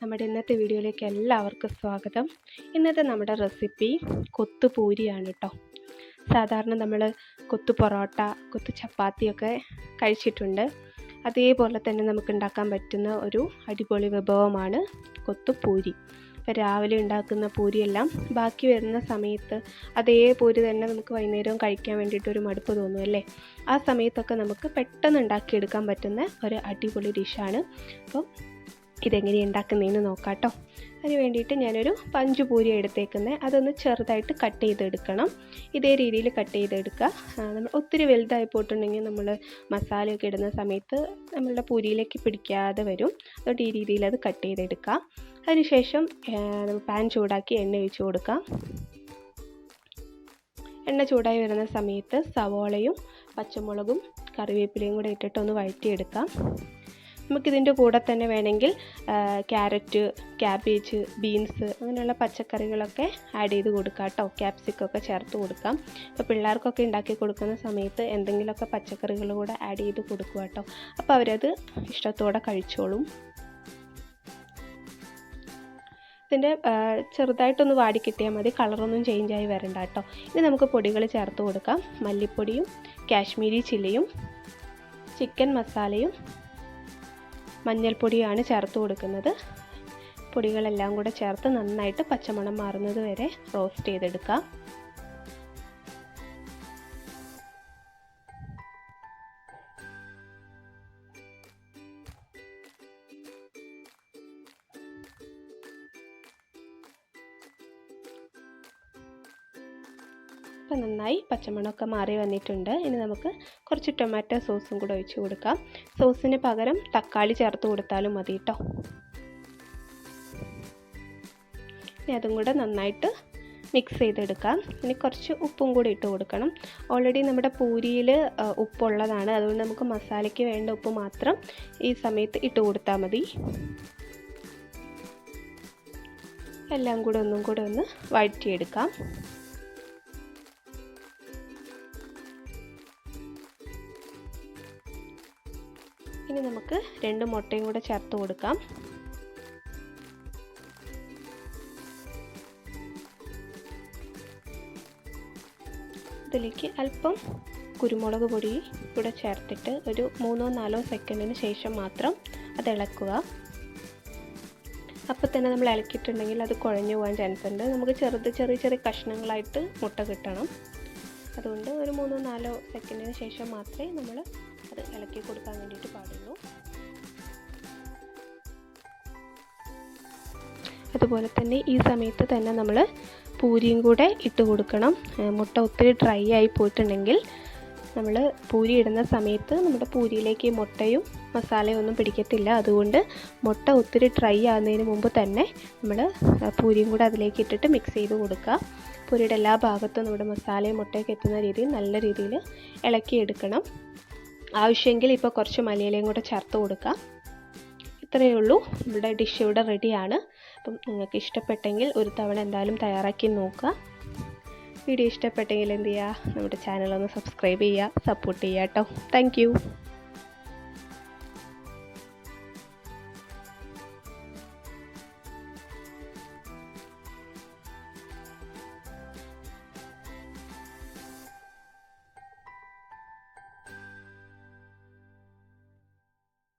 നമ്മുടെ ഇന്നത്തെ വീഡിയോയിലേക്ക് എല്ലാവർക്കും സ്വാഗതം. ഇന്നത്തെ നമ്മുടെ റെസിപ്പി കൊത്തു പൂരിയാണ് കേട്ടോ സാധാരണ നമ്മൾ കൊത്തു പൊറോട്ട കൊത്തു ചപ്പാത്തിയൊക്കെ കഴിച്ചിട്ടുണ്ട്. അതേപോലെ തന്നെ നമുക്ക് ഉണ്ടാക്കാൻ പറ്റുന്ന ഒരു അടിപൊളി വിഭവമാണ് കൊത്തുപൂരി. ഇപ്പോൾ രാവിലെ ഉണ്ടാക്കുന്ന പൂരിയെല്ലാം ബാക്കി വരുന്ന സമയത്ത് അതേ പൂരി തന്നെ നമുക്ക് വൈകുന്നേരവും കഴിക്കാൻ വേണ്ടിയിട്ട് ഒരു മടുപ്പ് തോന്നും അല്ലേ? ആ സമയത്തൊക്കെ നമുക്ക് പെട്ടെന്ന് ഉണ്ടാക്കിയെടുക്കാൻ പറ്റുന്ന ഒരു അടിപൊളി ഡിഷാണ് അപ്പം ഇതെങ്ങനെ ഉണ്ടാക്കുന്നതെന്ന് നോക്കാം കേട്ടോ അതിന് വേണ്ടിയിട്ട് ഞാനൊരു പഞ്ച് പൂരി എടുത്തേക്കുന്നത് അതൊന്ന് ചെറുതായിട്ട് കട്ട് ചെയ്തെടുക്കണം. ഇതേ രീതിയിൽ കട്ട് ചെയ്തെടുക്കുക. നമ്മൾ ഒത്തിരി വലുതായി പോയിട്ടുണ്ടെങ്കിൽ നമ്മൾ മസാലയൊക്കെ ഇടുന്ന സമയത്ത് നമ്മളുടെ പൂരിയിലേക്ക് പിടിക്കാതെ വരും. അതുകൊണ്ട് ഈ രീതിയിൽ അത് കട്ട് ചെയ്തെടുക്കുക. അതിനുശേഷം പാൻ ചൂടാക്കി എണ്ണ ഒഴിച്ച് കൊടുക്കാം എണ്ണ ചൂടായി വരുന്ന സമയത്ത് സവോളയും പച്ചമുളകും കറിവേപ്പിലയും കൂടെ ഇട്ടിട്ട് ഒന്ന് വഴറ്റിയെടുക്കാം നമുക്കിതിന്റെ കൂടെ തന്നെ വേണമെങ്കിൽ ക്യാരറ്റ് ക്യാബേജ് ബീൻസ് അങ്ങനെയുള്ള പച്ചക്കറികളൊക്കെ ആഡ് ചെയ്ത് കൊടുക്കാം കേട്ടോ. ക്യാപ്സിക്കൊക്കെ ചേർത്ത് കൊടുക്കാം. ഇപ്പോൾ പിള്ളേർക്കൊക്കെ ഉണ്ടാക്കി കൊടുക്കുന്ന സമയത്ത് എന്തെങ്കിലുമൊക്കെ പച്ചക്കറികൾ കൂടെ ആഡ് ചെയ്ത് കൊടുക്കുക കേട്ടോ. അപ്പോൾ അവരത് ഇഷ്ടത്തോടെ കഴിച്ചോളും. ഇതിന്റെ ചെറുതായിട്ടൊന്ന് വാടി കിട്ടിയാൽ മതി. കളറൊന്നും ചേഞ്ച് ആയി വരണ്ട കേട്ടോ. ഇനി നമുക്ക് പൊടികൾ ചേർത്ത് കൊടുക്കാം. മല്ലിപ്പൊടിയും കാശ്മീരി ചില്ലിയും ചിക്കൻ മസാലയും മഞ്ഞൾപ്പൊടിയാണ് ചേർത്ത് കൊടുക്കുന്നത്. പൊടികളെല്ലാം കൂടെ ചേർത്ത് നന്നായിട്ട് പച്ചമണം മാറുന്നത് വരെ റോസ്റ്റ് ചെയ്തെടുക്കാം. ഇപ്പം നന്നായി പച്ചമണമൊക്കെ മാറി വന്നിട്ടുണ്ട്. ഇനി നമുക്ക് കുറച്ച് ടൊമാറ്റോ സോസും കൂടെ ഒഴിച്ച് കൊടുക്കാം. സോസിന് പകരം തക്കാളി ചേർത്ത് കൊടുത്താലും മതി കേട്ടോ ഇനി അതും കൂടെ നന്നായിട്ട് മിക്സ് ചെയ്തെടുക്കാം. ഇനി കുറച്ച് ഉപ്പും കൂടി ഇട്ട് കൊടുക്കണം. ഓൾറെഡി നമ്മുടെ പൂരിയിൽ ഉപ്പുള്ളതാണ്. അതുകൊണ്ട് നമുക്ക് മസാലയ്ക്ക് വേണ്ട ഉപ്പ് മാത്രം ഈ സമയത്ത് ഇട്ട് കൊടുത്താൽ മതി. എല്ലാം കൂടെ ഒന്നും കൂടെ ഒന്ന് വഴറ്റിയെടുക്കാം. ഇനി നമുക്ക് രണ്ട് മുട്ടയും കൂടെ ചേർത്ത് കൊടുക്കാം. ഇതിലേക്ക് അല്പം കുരുമുളക് പൊടി കൂടെ ചേർത്തിട്ട് ഒരു മൂന്നോ നാലോ സെക്കൻഡിന് ശേഷം മാത്രം അത് ഇളക്കുക. അപ്പോൾ തന്നെ നമ്മൾ ഇളക്കിയിട്ടുണ്ടെങ്കിൽ അത് കുഴഞ്ഞു പോകാൻ ചാൻസ് ഉണ്ട്. നമുക്ക് ചെറുത് ചെറിയ ചെറിയ കഷ്ണങ്ങളായിട്ട് മുട്ട കിട്ടണം. അതുകൊണ്ട് ഒരു മൂന്നോ നാലോ സെക്കൻഡിന് ശേഷം മാത്രമേ നമ്മൾ അത് ഇളക്കി കൊടുക്കാൻ വേണ്ടിയിട്ട് പാടുള്ളൂ. അതുപോലെ തന്നെ ഈ സമയത്ത് തന്നെ നമ്മൾ പൂരിയും കൂടെ ഇട്ട് കൊടുക്കണം. മുട്ട ഒത്തിരി ഡ്രൈ ആയി പോയിട്ടുണ്ടെങ്കിൽ നമ്മൾ പൂരി ഇടുന്ന സമയത്ത് നമ്മുടെ പൂരിയിലേക്ക് മുട്ടയും മസാലയും ഒന്നും പിടിക്കത്തില്ല. അതുകൊണ്ട് മുട്ട ഒത്തിരി ഡ്രൈ ആകുന്നതിന് മുമ്പ് തന്നെ നമ്മൾ പൂരിയും കൂടെ അതിലേക്ക് ഇട്ടിട്ട് മിക്സ് ചെയ്ത് കൊടുക്കുക. പൂരിയുടെ എല്ലാ ഭാഗത്തും നമ്മുടെ മസാലയും മുട്ടയൊക്കെ എത്തുന്ന രീതിയിൽ നല്ല രീതിയിൽ ഇളക്കിയെടുക്കണം. ആവശ്യമെങ്കിൽ ഇപ്പോൾ കുറച്ച് മലയിലയും കൂടെ ചേർത്ത് കൊടുക്കാം. ഇത്രയേ ഉള്ളൂ. ഇവിടെ ഡിഷ് ഇവിടെ റെഡിയാണ് അപ്പം നിങ്ങൾക്ക് ഇഷ്ടപ്പെട്ടെങ്കിൽ ഒരു തവണ എന്തായാലും തയ്യാറാക്കി നോക്കുക. വീഡിയോ ഇഷ്ടപ്പെട്ടെങ്കിൽ എന്ത് ചെയ്യുക? നമ്മുടെ ചാനലൊന്ന് സബ്സ്ക്രൈബ് ചെയ്യുക സപ്പോർട്ട് ചെയ്യുക കേട്ടോ താങ്ക്